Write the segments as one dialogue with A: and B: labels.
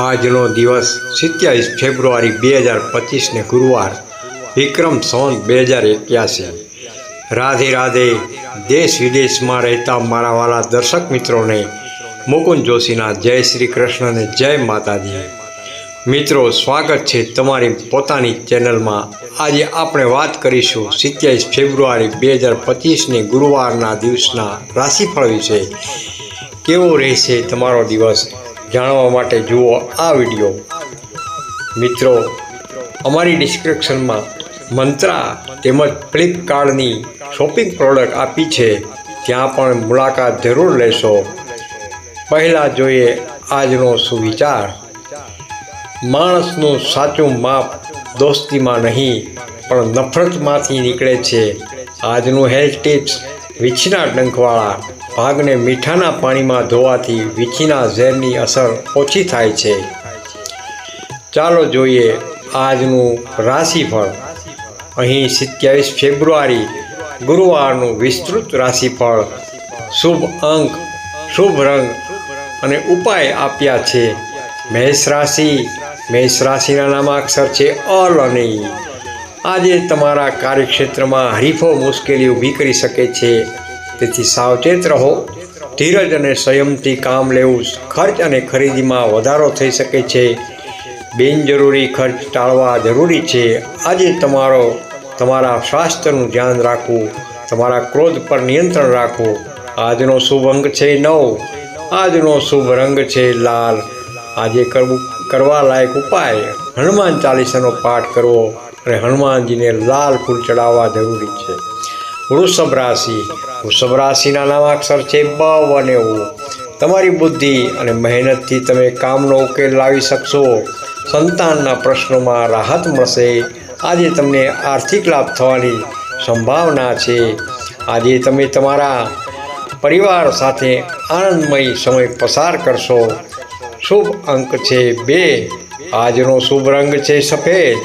A: આજનો દિવસ સિત્યાવીસ ફેબ્રુઆરી બે હજાર પચીસને ગુરુવાર, વિક્રમ સોન બે હજાર એક્યાસી. રાધે રાધે દેશ વિદેશમાં રહેતા મારા વાલા દર્શક મિત્રોને, મુકુંદ જોશીના જય શ્રી કૃષ્ણને જય માતાજી. મિત્રો, સ્વાગત છે તમારી પોતાની ચેનલમાં. આજે આપણે વાત કરીશું સિત્યાવીસ ફેબ્રુઆરી બે હજાર પચીસની ગુરુવારના દિવસના રાશિફળ વિશે. કેવો રહેશે તમારો દિવસ? જાણવા માટે જુઓ આ વીડિયો. મિત્રો, અમારી ડિસ્ક્રિપ્શનમાં મંત્રા તેમજ ફ્લિપકાર્ટની શોપિંગ પ્રોડક્ટ આપી છે. ત્યાં પણ મુલાકાત જરૂર લેશો. પહેલાં જોઈએ આજનો સુવિચાર. માણસનું સાચું માપ દોસ્તીમાં નહીં, પણ નફરતમાંથી નીકળે છે. આજનું હેલ્થ ટિપ્સ વિછના ડંખવાળા ભાગને મીઠાના પાણીમાં ધોવાથી વીછીના ઝેરની અસર ઓછી થાય છે. ચાલો જોઈએ આજનું રાશિફળ. અહીં સિત્યાવીસ ફેબ્રુઆરી, ગુરુવારનું વિસ્તૃત રાશિફળ. શુભ અંક, શુભ રંગ અને ઉપાય આપ્યા છે. મેષ રાશિ, મેષ રાશિના નામાક્ષર છે અલ અને આજે તમારા કાર્યક્ષેત્રમાં હરીફો મુશ્કેલી ઊભી કરી શકે છે. તેથી સાવચેત રહો. ધીરજ અને સંયમથી કામ લેવું ખર્ચ અને ખરીદીમાં વધારો થઈ શકે છે. બિનજરૂરી ખર્ચ ટાળવા જરૂરી છે. આજે તમારો, તમારા સ્વાસ્થ્યનું ધ્યાન રાખવું, તમારા ક્રોધ પર નિયંત્રણ રાખવું. આજનો શુભ અંક છે નવ. આજનો શુભ રંગ છે લાલ. આજે કરવું, કરવા લાયક ઉપાય. હનુમાન ચાલીસાનો પાઠ કરવો. અને હનુમાનજીને લાલ ફૂલ ચડાવવા જરૂરી છે. વૃષભ રાશિ. વૃષભ રાશિના નામાક્ષર છે બ અને ઉ તમારી બુદ્ધિ અને મહેનતથી તમે કામનો ઉકેલ લાવી શકશો. સંતાનના પ્રશ્નોમાં રાહત મળશે. આજે તમને આર્થિક લાભ થવાની સંભાવના છે. આજે તમે તમારા પરિવાર સાથે આનંદમય સમય પસાર કરશો. શુભ અંક છે બે. આજનો શુભ રંગ છે સફેદ.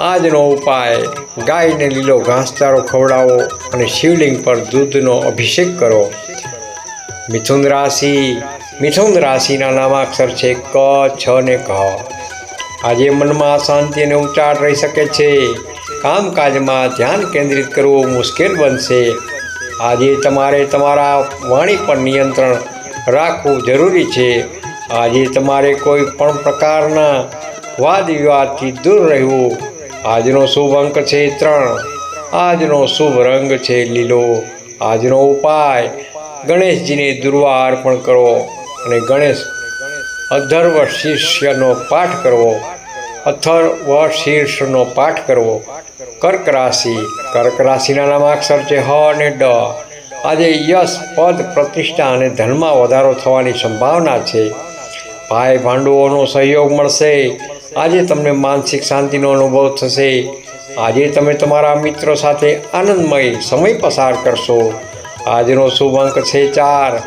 A: આજનો ઉપાય, ગાયને લીલો ઘાસચારો ખવડાવો અને શિવલિંગ પર દૂધનો અભિષેક કરો. મિથુન રાશિ, મિથુન રાશિના નામાક્ષર છે ક, છ ને ક આજે મનમાં શાંતિ અને ઉચાટ રહી શકે છે. કામકાજમાં ધ્યાન કેન્દ્રિત કરવું મુશ્કેલ બનશે. આજે તમારે તમારા વાણી પર નિયંત્રણ રાખવું જરૂરી છે. આજે તમારે કોઈ પણ પ્રકારના વાદ વિવાદથી દૂર રહેવું આજનો શુભ અંક છે ત્રણ. આજનો શુભ રંગ છે લીલો. આજનો ઉપાય, ગણેશજીને દુર્વા અર્પણ કરવો અને ગણેશ અધર્વ શીર્ષ્યનો પાઠ કરવો. અથર્વ શીર્ષનો પાઠ કરવો. કર્ક રાશિ, કર્ક રાશિના નામાક્ષર છે હ અને ડ. આજે યશ, પદ, પ્રતિષ્ઠા અને ધનમાં વધારો થવાની સંભાવના છે. ભાઈ ભાંડુઓનો સહયોગ મળશે. આજે તમને માનસિક શાંતિનો અનુભવ થશે. આજે તમે તમારા મિત્રો સાથે આનંદમય સમય પસાર કરશો. આજનો શુભ અંક છે ચાર.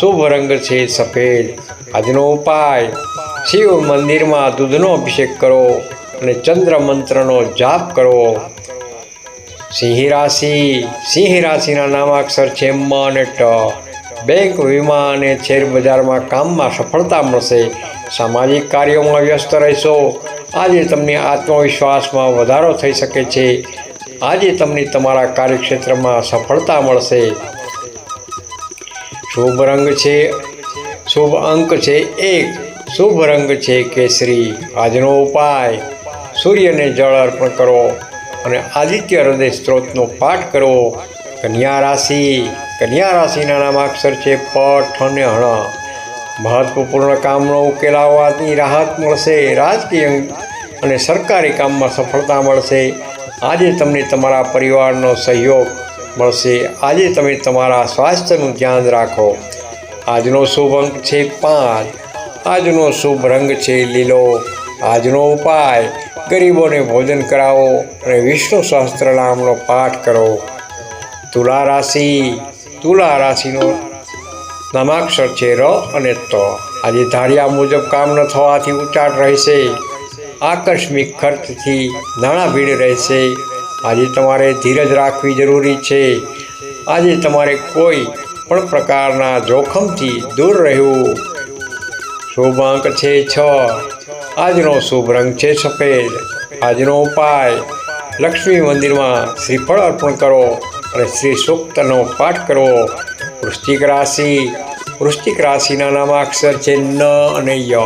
A: શુભ રંગ છે સફેદ. આજનો ઉપાય, શિવ મંદિરમાં દૂધનો અભિષેક કરો અને ચંદ્ર મંત્રનો જાપ કરો. સિંહ રાશિ, સિંહ રાશિના નામાક્ષર છે મ અને ટ. બેંક વીમા અને શેર બજારમાં કામમાં સફળતા મળશે. સામાજિક કાર્યોમાં વ્યસ્ત રહેશો, આજે તમને આત્મવિશ્વાસમાં વધારો થઈ શકે છે. આજે તમને તમારા કાર્યક્ષેત્રમાં સફળતા મળશે. શુભ રંગ છે, શુભ અંક છે એક, શુભ રંગ છે કેસરી. આજનો ઉપાય, સૂર્યને જળ અર્પણ કરો અને આદિત્ય હૃદય સ્ત્રોતનો પાઠ કરો. કન્યા રાશિ, કન્યા રાશિના નામાક્ષર છે પઠ અને હણ મહત્વપૂર્ણ કામનો ઉકેલ આવવાથી રાહત મળશે, રાજકીય અને સરકારી કામમાં સફળતા મળશે. આજે તમને તમારા પરિવારનો સહયોગ મળશે. આજે તમે તમારા સ્વાસ્થ્યનું ધ્યાન રાખો. આજનો શુભ અંક છે પાંચ. આજનો શુભ રંગ છે લીલો. આજનો ઉપાય, ગરીબોને ભોજન કરાવો અને વિષ્ણુ સહસ્ત્રનામનો પાઠ કરો. તુલા રાશિ, તુલા રાશિનો નામાક્ષર છે ર અને ત. આજે ધાર્યા મુજબ કામ ન થવાથી ઉચાટ રહેશે. આકસ્મિક ખર્ચથી નાણાં ભીડ રહેશે. આજે તમારે ધીરજ રાખવી જરૂરી છે. આજે તમારે કોઈ પણ પ્રકારના જોખમથી દૂર રહેવું. શુભ અંક છે છ. આજનો શુભ રંગ છે સફેદ. આજનો ઉપાય, લક્ષ્મી મંદિરમાં શ્રીફળ અર્પણ કરો અને શ્રી સૂક્તનો પાઠ કરો. વૃશ્ચિક રાશિ. વૃશ્ચિક રાશિના નામાક્ષર છે ન અને ય.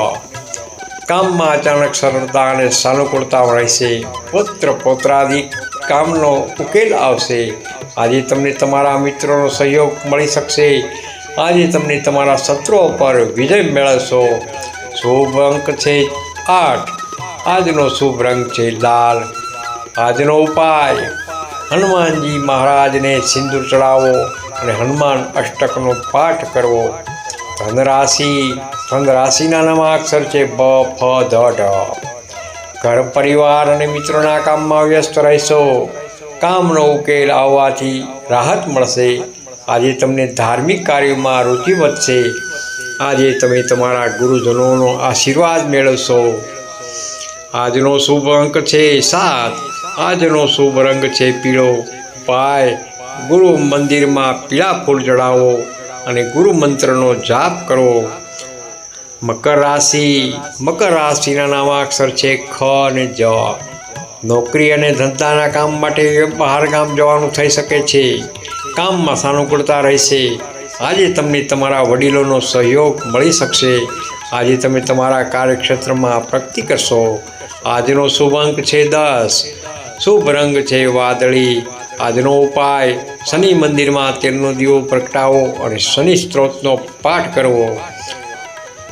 A: કામમાં અચાનક સરળતા અને સાનુકૂળતા રહેશે. પુત્ર પોત્રાદિક કામનો ઉકેલ આવશે. આજે તમને તમારા મિત્રોનો સહયોગ મળી શકશે. આજે તમને તમારા શત્રુઓ પર વિજય મેળવશો. શુભ અંક છે આઠ. આજનો શુભ રંગ છે લાલ. આજનો ઉપાય. હનુમાનજી મહારાજને સિંદૂર ચડાવો. અને હનુમાન અષ્ટકનો પાઠ કરવો. ધનરાશિ, ધનરાશિના નામાક્ષર છે બ, ફ, ધ ઢ ઘર પરિવાર અને મિત્રોના કામમાં વ્યસ્ત રહેશો. કામનો ઉકેલ આવવાથી રાહત મળશે. આજે તમને ધાર્મિક કાર્યોમાં રુચિ વધશે. આજે તમે તમારા ગુરુજનોનો આશીર્વાદ મેળવશો. આજનો શુભ અંક છે સાત. આજનો શુભ રંગ છે પીળો. પાય ગુરુ મંદિરમાં પીળા ફૂલ ચડાવો અને ગુરુ મંત્રનો જાપ કરો. મકર રાશિ, મકર રાશિના નામાક્ષર છે ખ અને જ. નોકરી અને ધંધાના કામ માટે બહાર ગામ જવાનું થઈ શકે છે. કામમાં સાનુકૂળતા રહેશે. આજે તમને તમારા વડીલોનો સહયોગ મળી શકશે. આજે તમે તમારા કાર્યક્ષેત્રમાં પ્રગતિ કરશો. આજનો શુભ અંક છે દસ. શુભ રંગ છે વાદળી. આજનો ઉપાય, શનિ મંદિરમાં તેલનો દીવો પ્રગટાવો અને શનિ સ્ત્રોતનો પાઠ કરવો.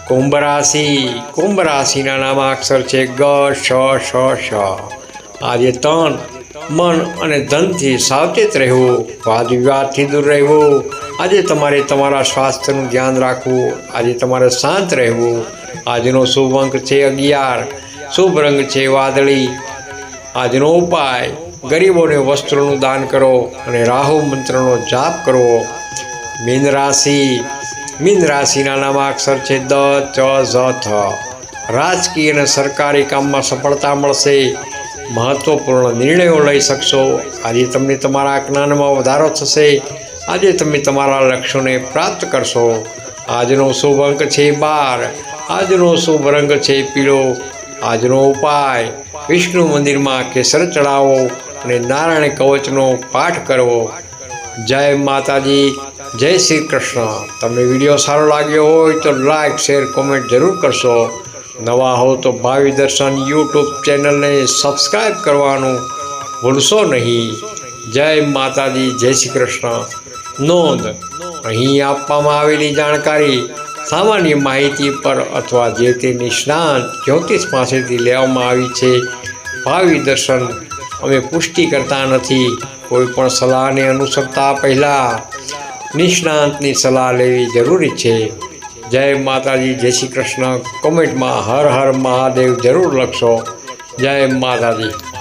A: કુંભ રાશિ, કુંભ રાશિના નામાક્ષર છે ગ, શ શ શ. આજે તન, મન અને ધનથી સાવચેત રહેવું વાદ વિવાદથી દૂર રહેવું. આજે તમારે તમારા સ્વાસ્થ્યનું ધ્યાન રાખવું. આજે તમારે શાંત રહેવું. આજનો શુભ અંક છે અગિયાર. શુભ રંગ છે વાદળી. આજનો ઉપાય ગરીબોને વસ્ત્રોનું દાન કરો અને રાહુ મંત્રનો જાપ કરવો. મીન રાશિ, મીન રાશિના નામાક્ષર છે દ, ચ, ઝ, થ. રાજકીય અને સરકારી કામમાં સફળતા મળશે. મહત્વપૂર્ણ નિર્ણયો લઈ શકશો. આજે તમને તમારા જ્ઞાનમાં વધારો થશે. આજે તમે તમારા લક્ષ્યોને પ્રાપ્ત કરશો. આજનો શુભ અંક છે બાર. આજનો શુભ રંગ છે પીળો. આજનો ઉપાય, વિષ્ણુ મંદિરમાં કેસર ચડાવો. અને નારાયણ કવચનો પાઠ કરવો. જય માતાજી, જય શ્રી કૃષ્ણ. તમને વીડિયો સારો લાગ્યો હોય તો લાઈક, શેર, કોમેન્ટ જરૂર કરશો. નવા હો તો ભાવિ દર્શન યુટ્યુબ ચેનલને સબસ્ક્રાઈબ કરવાનું ભૂલશો નહીં. જય માતાજી, જય શ્રી કૃષ્ણ. નોંધ, અહીં આપવામાં આવેલી જાણકારી, સામાન્ય માહિતી પર અથવા જે તે નિષ્ણાંત જ્યોતિષ પાસેથી લેવામાં આવી છે. ભાવિ દર્શન અમે પુષ્ટિ કરતા નથી. કોઈ પણ સલાહને અનુસરતા પહેલાં નિષ્ણાંતની સલાહ લેવી જરૂરી છે. જય માતાજી, જય શ્રી કૃષ્ણ. કોમેન્ટમાં હર હર મહાદેવ જરૂર લખશો. જય માતાજી.